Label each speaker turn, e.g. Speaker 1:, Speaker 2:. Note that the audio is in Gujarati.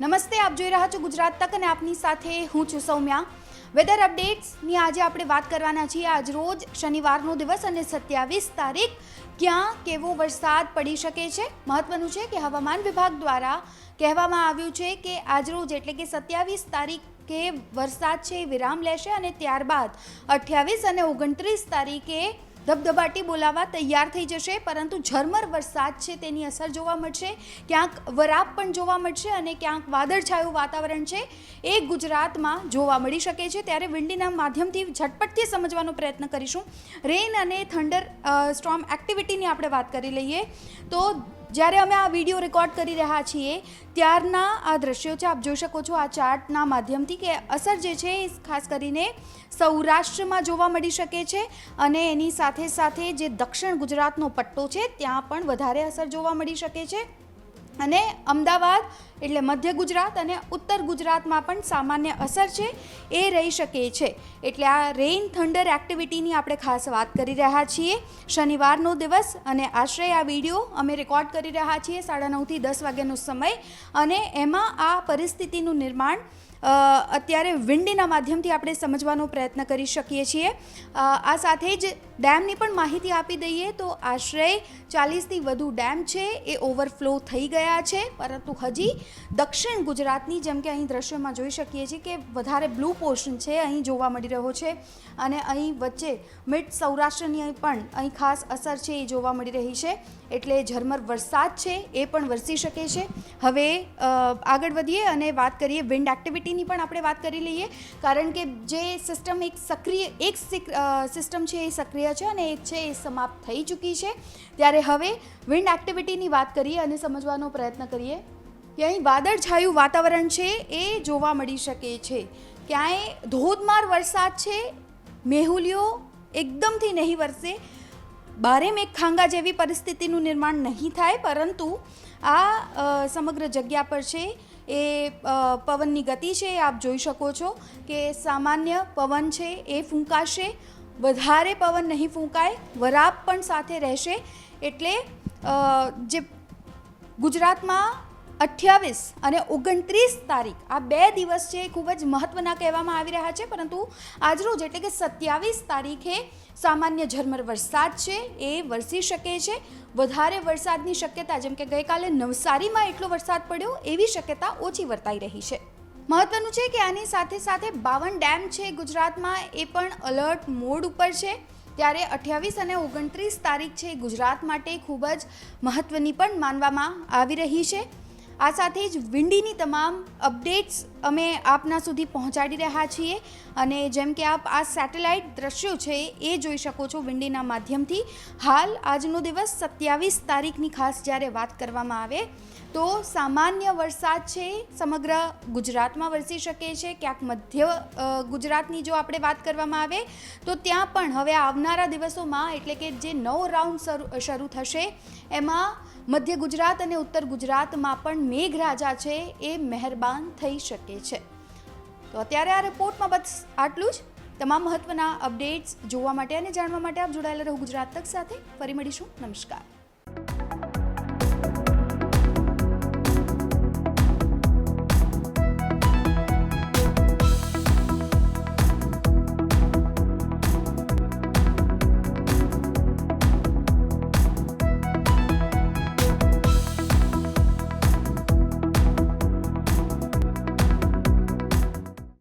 Speaker 1: નમસ્તે, આપ જોઈ રહ્યા છો ગુજરાત તક અને આપની સાથે હું છું સૌમ્યા. વેધર અપડેટ્સની આજે આપણે વાત કરવાના છીએ. આજ રોજ શનિવારનો દિવસ અને સત્યાવીસ તારીખ. ક્યાં કેવો વરસાદ પડી શકે છે? મહત્વનું છે કે હવામાન વિભાગ દ્વારા કહેવામાં આવ્યું છે કે આજરોજ એટલે કે સત્યાવીસ તારીખે વરસાદ છે વિરામ લેશે અને ત્યારબાદ અઠ્યાવીસ અને ઓગણત્રીસ તારીખે ધબધબાટી બોલાવવા તૈયાર થઈ જશે, પરંતુ ઝરમર વરસાદ છે તેની અસર જોવા મળશે. ક્યાંક વરાપ પણ જોવા મળશે અને ક્યાંક વાદળછાયું વાતાવરણ છે એ ગુજરાતમાં જોવા મળી શકે છે. ત્યારે વિંડીના માધ્યમથી ઝટપટથી સમજવાનો પ્રયત્ન કરીશું. રેન અને થંડર સ્ટ્રોમ એક્ટિવિટીની આપણે વાત કરી લઈએ તો જ્યારે અમે આ વીડિયો રેકોર્ડ કરી રહ્યા છીએ, ત્યારના આ દ્રશ્યો છે, આપ જોઈ શકો છો આ ચાર્ટના માધ્યમથી કે અસર જે છે, એ ખાસ કરીને સૌરાષ્ટ્રમાં જોવા મળી શકે છે અને એની સાથે સાથે જે દક્ષિણ ગુજરાતનો પટ્ટો છે, ત્યાં પણ વધારે અસર જોવા મળી શકે છે. અને અમદાવાદ એટલે મધ્ય ગુજરાત અને ઉત્તર ગુજરાતમાં પણ સામાન્ય અસર છે, એ રહી શકે છે. એટલે આ રેઇન થંડર એક્ટિવિટીની આપણે ખાસ વાત કરી રહ્યા છીએ. શનિવારનો દિવસ અને આશ્રય આ વીડિયો અમે રેકોર્ડ કરી રહ્યા છીએ સાડા નવથી દસ વાગ્યાનો સમય અને એમાં આ પરિસ્થિતિનું નિર્માણ અત્યારે વિન્ડીના માધ્યમથી આપણે સમજવાનો પ્રયત્ન કરી શકીએ છીએ. આ સાથે જ ડેમની પણ માહિતી આપી દઈએ તો આશ્રય ચાલીસથી વધુ ડેમ છે, એ ઓવરફ્લો થઈ ગયા છે. પરંતુ હજી દક્ષિણ ગુજરાતની જેમ કે અહીં દ્રશ્યમાં જોઈ શકીએ છીએ કે વધારે બ્લુ પોર્શન છે, અહીં જોવા મળી રહ્યો છે અને અહીં વચ્ચે મિડ સૌરાષ્ટ્રની પણ અહીં ખાસ અસર છે એ જોવા મળી રહી છે. એટલે ઝરમર વરસાદ છે એ પણ વરસી શકે છે. હવે આગળ વધીએ અને વાત કરીએ વિન્ડ એક્ટિવિટીની પણ આપણે વાત કરી લઈએ. કારણ કે જે સિસ્ટમ એક સક્રિય, એક સિસ્ટમ છે એ સક્રિય છે અને એક છે એ સમાપ્ત થઈ ચૂકી છે. ત્યારે હવે વિન્ડ એક્ટિવિટીની વાત કરીએ અને સમજવાનો પ્રયત્ન કરીએ. કે અહીં વાદળછાયું વાતાવરણ છે એ જોવા મળી શકે છે. ક્યાંય ધોધમાર વરસાદ છે મેહુલિયો એકદમથી નહીં વરસે. બારે મેઘ ખાંગા જેવી પરિસ્થિતિનું નિર્માણ નહીં થાય, પરંતુ આ સમગ્ર જગ્યા પર છે એ પવનની ગતિ છે આપ જોઈ શકો છો કે સામાન્ય પવન છે એ ફૂંકાશે. વધારે પવન નહીં ફૂંકાય, વરાપ પણ સાથે રહેશે. એટલે જે ગુજરાતમાં અઠ્યાવીસ અને ઓગણત્રીસ તારીખ. આ બે દિવસ છે એ ખૂબ જ મહત્ત્વના કહેવામાં આવી રહ્યા છે, પરંતુ આજરોજ એટલે કે સત્યાવીસ તારીખે સામાન્ય ઝરમર વરસાદ છે, એ વરસી શકે છે. વધારે વરસાદની શક્યતા, જેમ કે ગઈકાલે નવસારીમાં એટલો વરસાદ પડ્યો, એવી શક્યતા ઓછી વર્તાઈ રહી છે. મહત્ત્વનું છે કે આની સાથે સાથે બાવન ડેમ છે ગુજરાતમાં, એ પણ અલર્ટ મોડ ઉપર છે. ત્યારે અઠ્યાવીસ અને ઓગણત્રીસ તારીખ છે ગુજરાત માટે ખૂબ જ મહત્ત્વની પણ માનવામાં આવી રહી છે. આ સાથે જ વિંડીની તમામ અપડેટ્સ અમે આપના સુધી પહોંચાડી રહ્યા છીએ અને જેમ કે આપ આ સેટેલાઇટ દ્રશ્યો છે એ જોઈ શકો છો વિંડીના માધ્યમથી. હાલ આજનો દિવસ સત્યાવીસ તારીખની ખાસ જ્યારે વાત કરવામાં આવે, તો સામાન્ય વરસાદ છે, સમગ્ર ગુજરાતમાં વરસી શકે છે, ક્યાંક મધ્ય ગુજરાતની જો આપણે વાત કરવામાં આવે, તો ત્યાં પણ હવે આવનારા દિવસોમાં એટલે કે જે નવો રાઉન્ડ શરૂ થશે, એમાં મધ્ય ગુજરાત અને ઉત્તર ગુજરાતમાં પણ મેઘરાજા છે એ મહેરબાન થઈ શકે છે. તો અત્યારે આ રિપોર્ટમાં બસ આટલું જ. તમામ મહત્ત્વના અપડેટ્સ જોવા માટે અને જાણવા માટે આપ જોડાયેલા રહો ગુજરાત તક સાથે. ફરી મળીશું. નમસ્કાર.